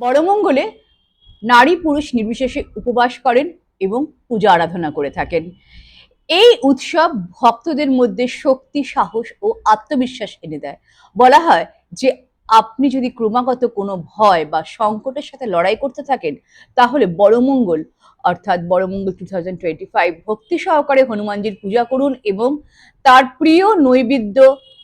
বড়মঙ্গলে নারী পুরুষ নির্বিশেষে উপবাস করেন এবং পূজা আরাধনা করে থাকেন। এই উৎসব ভক্তদের মধ্যে শক্তি, সাহস ও আত্মবিশ্বাস এনে দেয়। বলা হয় যে, আপনি যদি ক্রমাগত কোনো ভয় বা সংকটের সাথে লড়াই করতে থাকেন, তাহলে বড়মঙ্গল, অর্থাৎ Bada Mangal two thousand twenty five ভক্তি সহকারে হনুমানজির পূজা করুন এবং তার প্রিয় নৈবেদ্য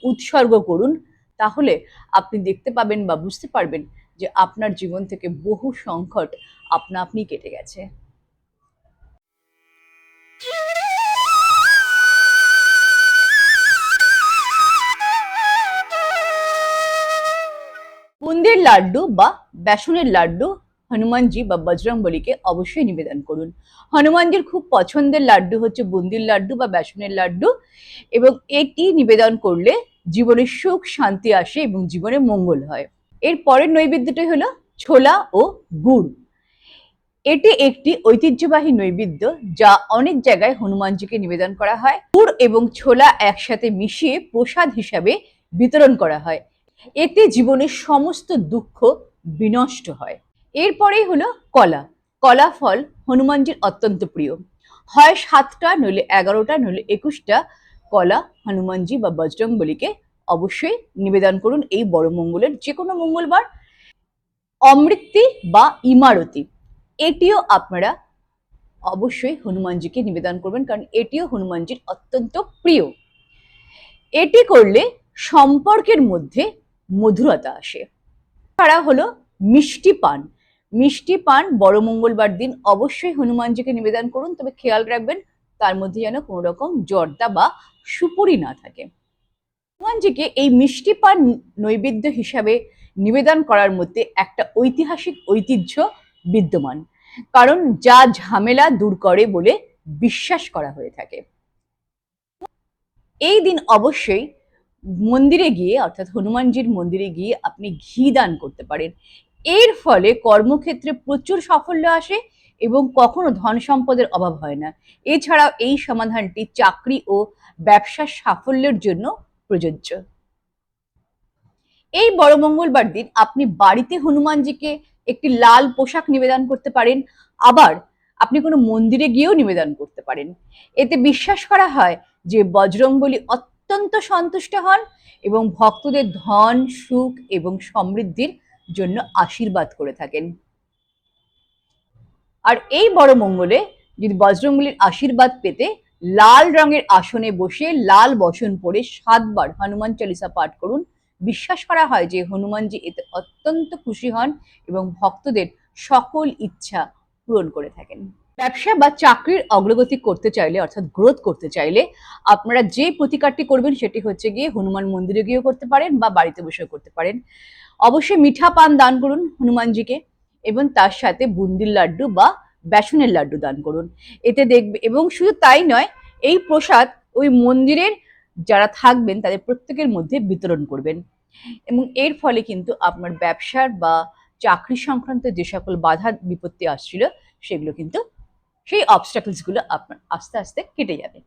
উৎসর্গ করুন। তাহলে আপনি দেখতে পাবেন বা বুঝতে পারবেন যে আপনার জীবন থেকে বহু সংকট আপনা আপনি কেটে গেছে। বুন্দের লাড্ডু বা বেসনের লাড্ডু হনুমানজি বা বজরং বলিকে অবশ্যই নিবেদন করুন। হনুমানজির খুব পছন্দের লাড্ডু হচ্ছে বুন্দির লাড্ডু বা বেসনের লাড্ডু এবং এটি নিবেদন করলে জীবনে সুখ, শান্তি আসে এবং জীবনে মঙ্গল হয়। এর পরের নৈবেদ্যটি হলো ছোলা ও গুড়। এটি একটি ঐতিহ্যবাহী নৈবেদ্য যা অনেক জায়গায় হনুমানজিকে নিবেদন করা হয়। গুড় এবং ছোলা একসাথে মিশিয়ে প্রসাদ হিসাবে বিতরণ করা হয়। এতে জীবনের সমস্ত দুঃখ বিনষ্ট হয়। এরপরেই হলো কলা। কলা ফল হনুমানজির অত্যন্ত প্রিয়। হয় সাতটা নইলে এগারোটা নইলে একুশটা কলা হনুমানজি বা বজরংবলীকে অবশ্যই নিবেদন করুন এই বড় মঙ্গলের যে কোনো মঙ্গলবার, অমৃতি বা ইমারতি, এটিও আপনারা অবশ্যই হনুমানজিকে নিবেদন করবেন, কারণ এটিও হনুমানজির অত্যন্ত প্রিয়। এটি করলে সম্পর্কের মধ্যে মধুরতা আসে। তারা হলো মিষ্টি পান। মিষ্টি পান বড় মঙ্গলবার দিন অবশ্যই হনুমানজিকে নিবেদন করুন, তবে খেয়াল রাখবেন তার মধ্যে যেন কোনো রকম জর্দা বা সুপুরি না থাকে। হনুমানজিকে এই মিষ্টি পান নৈবেদ্য হিসাবে নিবেদন করার মধ্যে একটা ঐতিহাসিক ঐতিহ্য বিদ্যমান। কারণ যা ঝামেলা দূর করে বলে বিশ্বাস করা হয়ে থাকে। এই দিন অবশ্যই মন্দিরে গিয়ে, অর্থাৎ হনুমানজির মন্দিরে গিয়ে আপনি ঘি দান করতে পারেন। এর ফলে কর্মক্ষেত্রে প্রচুর সাফল্য আসে এবং কখনো ধন সম্পদের অভাব হয় না। এছাড়াও এই সমাধানটি চাকরি ও ব্যবসার সাফল্যের জন্য প্রযোজ্য। এই বড় মঙ্গলবার দিন আপনি বাড়িতে হনুমানজিকে একটি লাল পোশাক নিবেদন করতে পারেন, আবার আপনি কোনো মন্দিরে গিয়েও নিবেদন করতে পারেন। এতে বিশ্বাস করা হয় যে বজরংবলী অত্যন্ত সন্তুষ্ট হন এবং ভক্তদের ধন, সুখ এবং সমৃদ্ধির জন্য আশীর্বাদ করে থাকেন। আর এই বড় মঙ্গলে যদি বজরংবলীর আশীর্বাদ পেতে লাল রঙের আসনে বসে লাল বসন পরে সাতবার হনুমান চালিসা পাঠ করুন। বিশ্বাস করা হয় যে হনুমানজি এতে অত্যন্ত খুশি হন এবং ভক্তদের সকল ইচ্ছা পূরণ করে থাকেন। ব্যবসা বা চাকরির অগ্রগতি করতে চাইলে, অর্থাৎ গ্রোথ করতে চাইলে আপনারা যে প্রতিকারটি করবেন সেটি হচ্ছে গিয়ে হনুমান মন্দিরে গিয়েও করতে পারেন বা বাড়িতে বসেও করতে পারেন। অবশ্যই মিঠা পান দান করুন হনুমানজিকে এবং তার সাথে বুন্দির লাড্ডু বা বেসনের লাড্ডু দান করুন। এতে দেখবে, এবং শুধু তাই নয়, এই প্রসাদ ওই মন্দিরের যারা থাকবেন, তাদের প্রত্যেকের মধ্যে বিতরণ করবেন। এবং এর ফলে কিন্তু আপনার ব্যবসার বা চাকরি সংক্রান্ত যে সকল বাধা, বিপত্তি আসছিল, সেগুলো কিন্তু সেই অবস্ট্রাকলসগুলো আপনার আস্তে আস্তে কেটে যাবে।